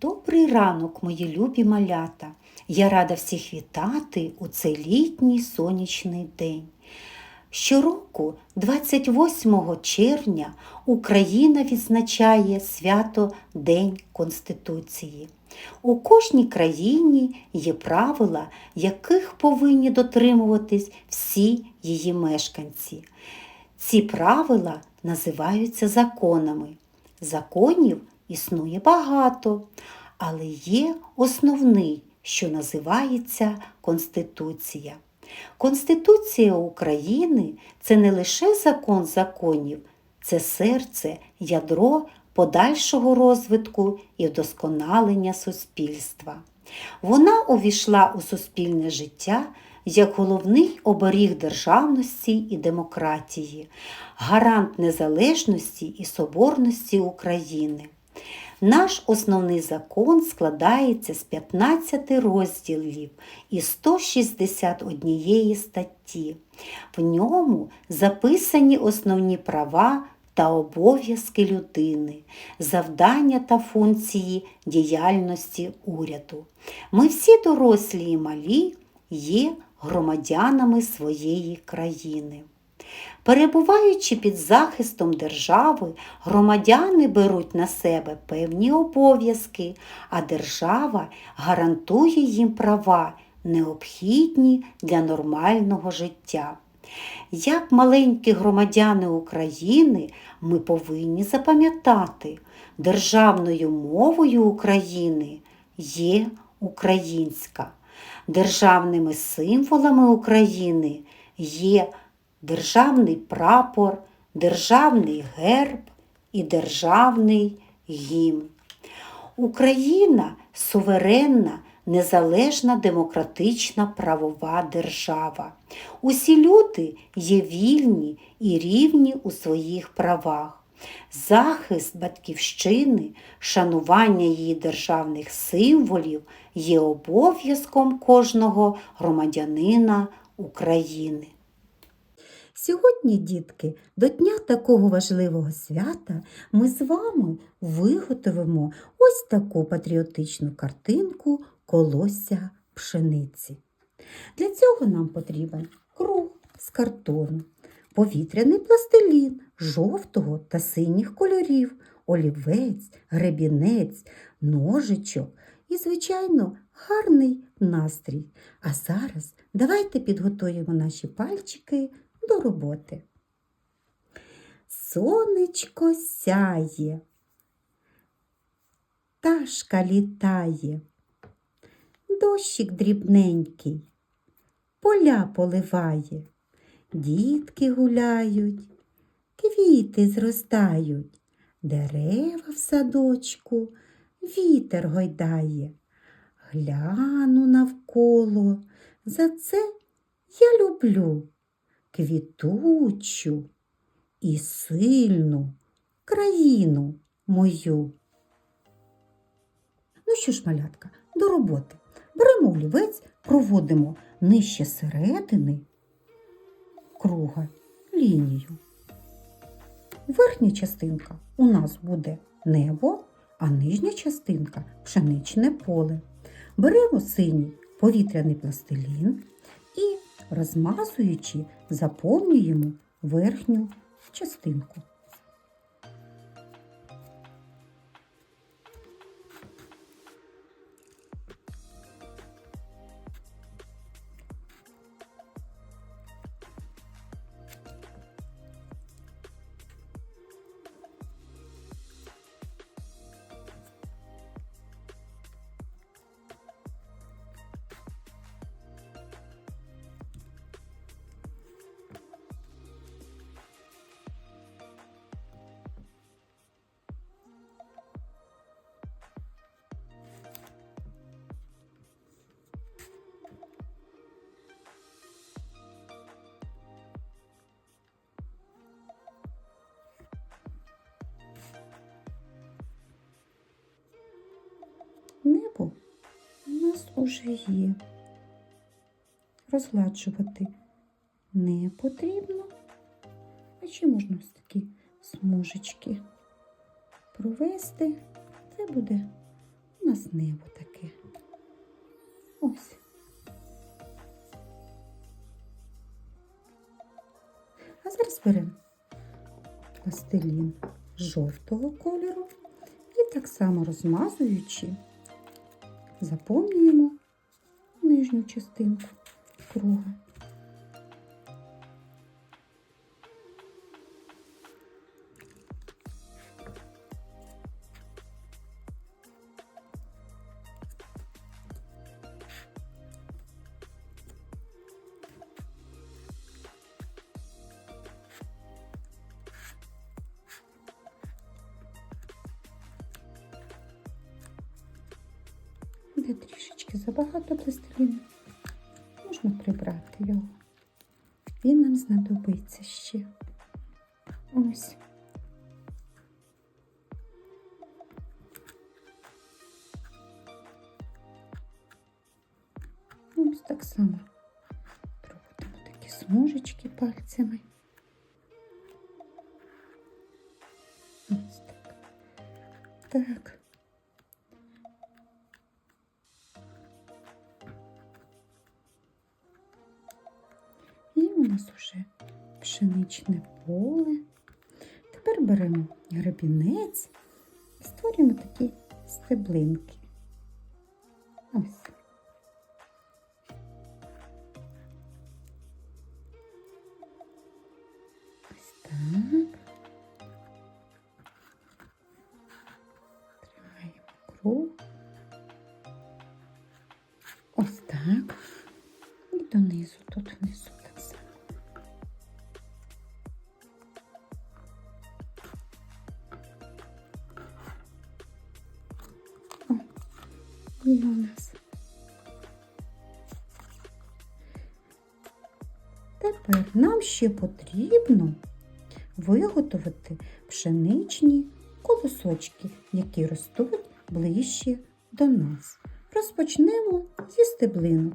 Добрий ранок, мої любі малята. Я рада всіх вітати у цей літній сонячний день. Щороку, 28 червня, Україна відзначає свято День Конституції. У кожній країні є правила, яких повинні дотримуватись всі її мешканці. Ці правила називаються законами. Законів існує багато, але є основний, що називається Конституція. Конституція України це не лише закон законів, це серце, ядро подальшого розвитку і вдосконалення суспільства. Вона увійшла у суспільне життя як головний оберіг державності і демократії, гарант незалежності і соборності України. Наш основний закон складається з 15 розділів і 161 статті. В ньому записані основні права та обов'язки людини, завдання та функції діяльності уряду. Ми всі дорослі і малі є громадянами своєї країни. Перебуваючи під захистом держави, громадяни беруть на себе певні обов'язки, а держава гарантує їм права, необхідні для нормального життя. Як маленькі громадяни України ми повинні запам'ятати, державною мовою України є українська. Державними символами України є державний прапор, державний герб і державний гімн. Україна суверенна, незалежна демократична правова держава. Усі люди є вільні і рівні у своїх правах. Захист батьківщини, шанування її державних символів є обов'язком кожного громадянина України. Сьогодні, дітки, до дня такого важливого свята ми з вами виготовимо ось таку патріотичну картинку колосся пшениці. Для цього нам потрібен круг з картону, повітряний пластилін жовтого та синіх кольорів, олівець, гребінець, ножичок і, звичайно, гарний настрій. А зараз давайте підготуємо наші пальчики до роботи. Сонечко сяє, пташка літає, дощик дрібненький, поля поливає, дітки гуляють, квіти зростають, дерева в садочку, вітер гойдає. Гляну навколо, за це я люблю квітучу і сильну країну мою. Ну що ж, малятка, до роботи. Беремо олівець, проводимо нижче середини круга лінію. Верхня частинка у нас буде небо, а нижня частинка пшеничне поле. Беремо синій повітряний пластилін і, розмазуючи, заповнюємо верхню частинку. Уже є. Розгладжувати не потрібно. А ще можна ось такі смужечки провести. Це буде у нас небо таке. Ось. А зараз беремо пластилін жовтого кольору і так само розмазуючи, заповнюємо нижню частинку круга. Де трішечки забагато пластиліну. Можна прибрати його. Він нам знадобиться ще. Ось. Ось так само проводимо такі смужечки пальцями. Ось так. Так. Пшеничне поле. Тепер беремо гребінець створюємо такі стеблинки. Ось. Ось так. Тримаємо круг. Ось так. І донизу, тут внизу нас. Тепер нам ще потрібно виготовити пшеничні колосочки, які ростуть ближче до нас. Розпочнемо зі стеблинок.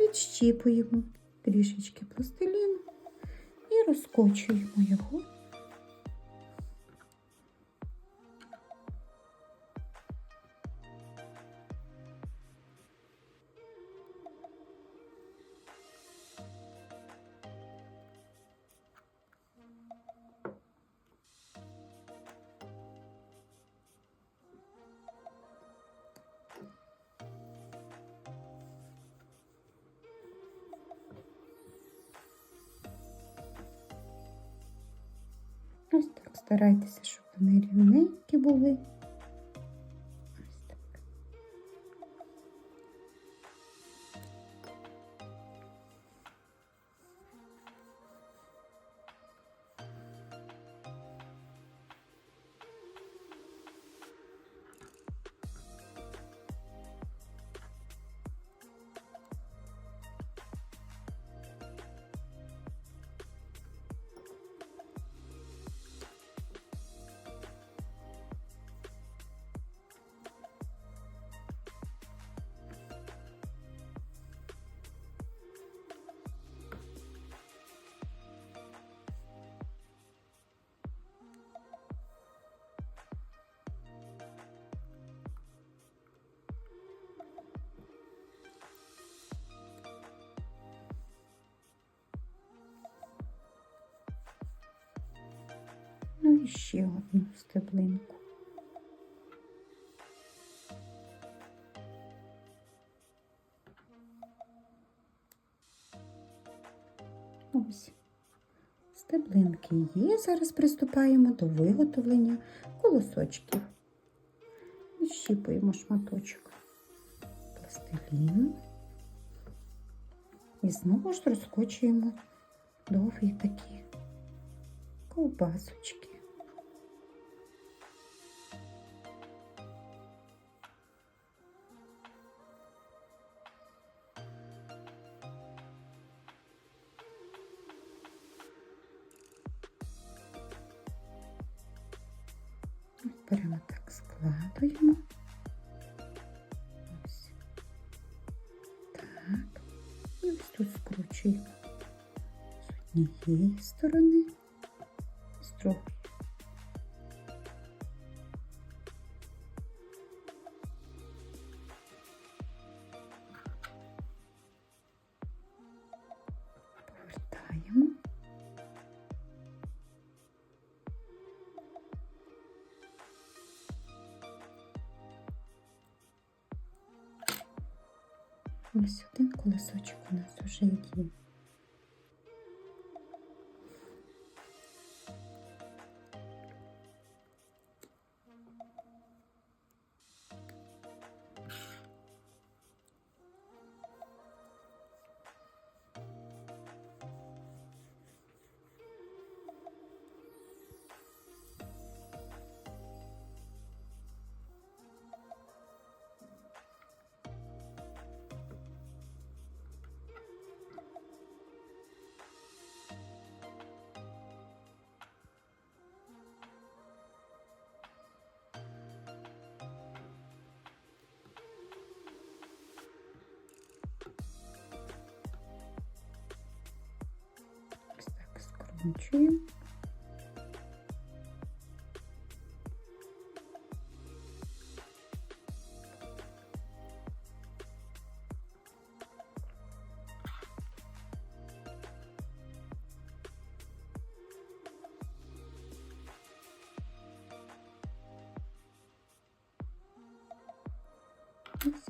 Відщіпуємо трішечки пластиліну і розкочуємо його. Старайтеся, щоб вони рівненькі були. Ще одну стеблинку. Ось. Стеблинки є. Зараз приступаємо до виготовлення колосочків. Відщіпуємо шматочок пластиліну і знову ж розкочуємо довгі такі ковбасочки. Беремо так, складуємо. Ось. Так. І ось тут скручуємо з однієї сторони, з другої. Ось один колесочок у нас уже є. Так скручуємо.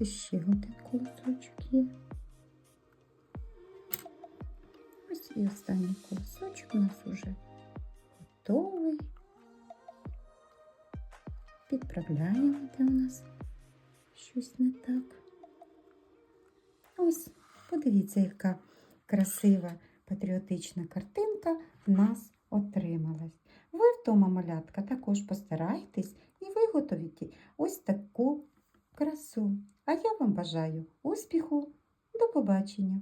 Ось ще один колосочок є. І останній колосочок у нас уже готовий. Підправляємо, де у нас щось не так. Ось, подивіться, яка красива патріотична картинка в нас отрималась. Ви вдома, малятка, також постарайтесь і виготовите ось таку красу. А я вам бажаю успіху. До побачення!